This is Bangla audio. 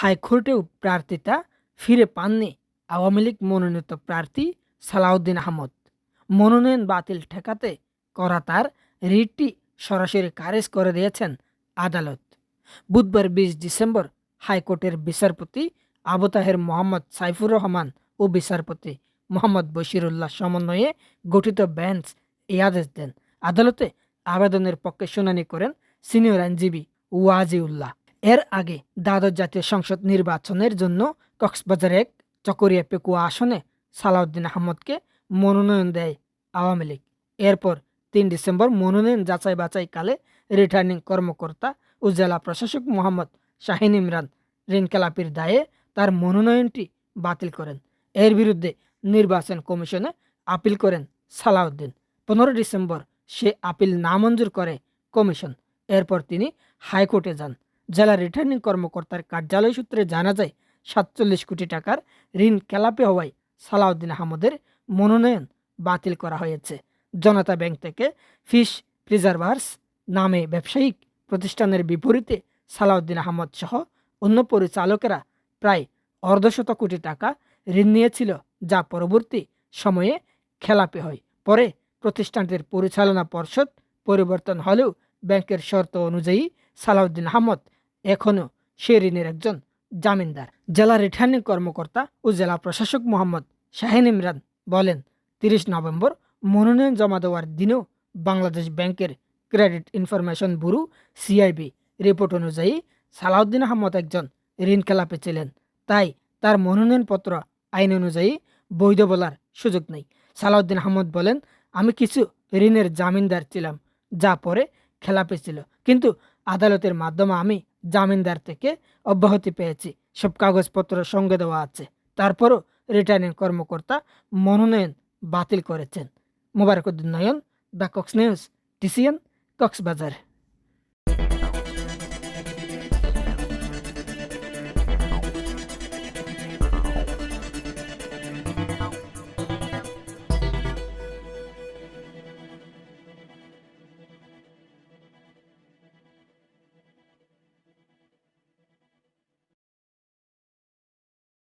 হাইকোর্টেও প্রার্থিতা ফিরে পাননি আওয়ামী লীগ মনোনীত প্রার্থী সালাউদ্দিন আহমদ। মনোনয়ন বাতিল ঠেকাতে করা তার রিটটি সরাসরি খারেজ করে দিয়েছেন আদালত। বুধবার বিশ ডিসেম্বর হাইকোর্টের বিচারপতি আবু তাহের মোহাম্মদ সাইফুর রহমান ও বিচারপতি মোহাম্মদ বশিরুল্লাহ সমন্বয়ে গঠিত বেঞ্চ এই আদেশ দেন। আদালতে আবেদনের পক্ষে শুনানি করেন সিনিয়র আইনজীবী ওয়াজিউল্লাহ। এর আগে দ্বাদশ জাতীয় সংসদ নির্বাচনের জন্য কক্সবাজার এক চকরিয়া পেকুয়া আসনে সালাউদ্দিন আহমদকে মনোনয়ন দেয় আওয়ামী লীগ। এরপর তিন ডিসেম্বর মনোনয়ন যাচাই বাছাইকালে রিটার্নিং কর্মকর্তা ও জেলা প্রশাসক মোহাম্মদ শাহিন ইমরান ঋণকেলাপির দায়ে তার মনোনয়নটি বাতিল করেন। এর বিরুদ্ধে নির্বাচন কমিশনে আপিল করেন সালাউদ্দিন। পনেরো ডিসেম্বর সে আপিল নামঞ্জুর করে কমিশন। এরপর তিনি হাইকোর্টে যান। জেলা রিটার্নিং কর্মকর্তার কার্যালয় সূত্রে জানা যায়, সাতচল্লিশ কোটি টাকার ঋণ খেলাপি হওয়ায় সালাউদ্দিন আহমদের মনোনয়ন বাতিল করা হয়েছে। জনতা ব্যাংক থেকে ফিশ প্রিজার্ভার্স নামে ব্যবসায়িক প্রতিষ্ঠানের বিপরীতে সালাউদ্দিন আহমদ সহ অন্য পরিচালকেরা প্রায় অর্ধশত কোটি টাকা ঋণ নিয়েছিল, যা পরবর্তী সময়ে খেলাপি হয়। পরে প্রতিষ্ঠানটির পরিচালনা পর্ষদ পরিবর্তন হলেও ব্যাংকের শর্ত অনুযায়ী সালাউদ্দিন আহমদ এখনও সে ঋণের একজন জামিনদার। জেলা রিটার্নিং কর্মকর্তা ও জেলা প্রশাসক মোহাম্মদ শাহিন ইমরান বলেন, তিরিশ নভেম্বর মনোনয়ন জমা দেওয়ার দিনেও বাংলাদেশ ব্যাংকের credit information bureau CIB report অনুযায়ী সালাউদ্দিন আহমদ একজন ঋণ খেলাপে ছিলেন। তাই তার মনোনয়নপত্র আইন অনুযায়ী বৈধ বলার সুযোগ নেই। সালাউদ্দিন আহমদ বলেন, আমি কিছু ঋণের জামিনদার ছিলাম, যা পরে খেলাপি ছিল। কিন্তু আদালতের মাধ্যমে আমি জামিনদার থেকে অব্যাহতি পেয়েছি। সব কাগজপত্র সঙ্গে দেওয়া আছে। তারপরও রিটার্নিং কর্মকর্তা মনোনয়ন বাতিল করেছেন। Mobarakuddin Nayan, the Cox news, TCN, Cox's Bazar.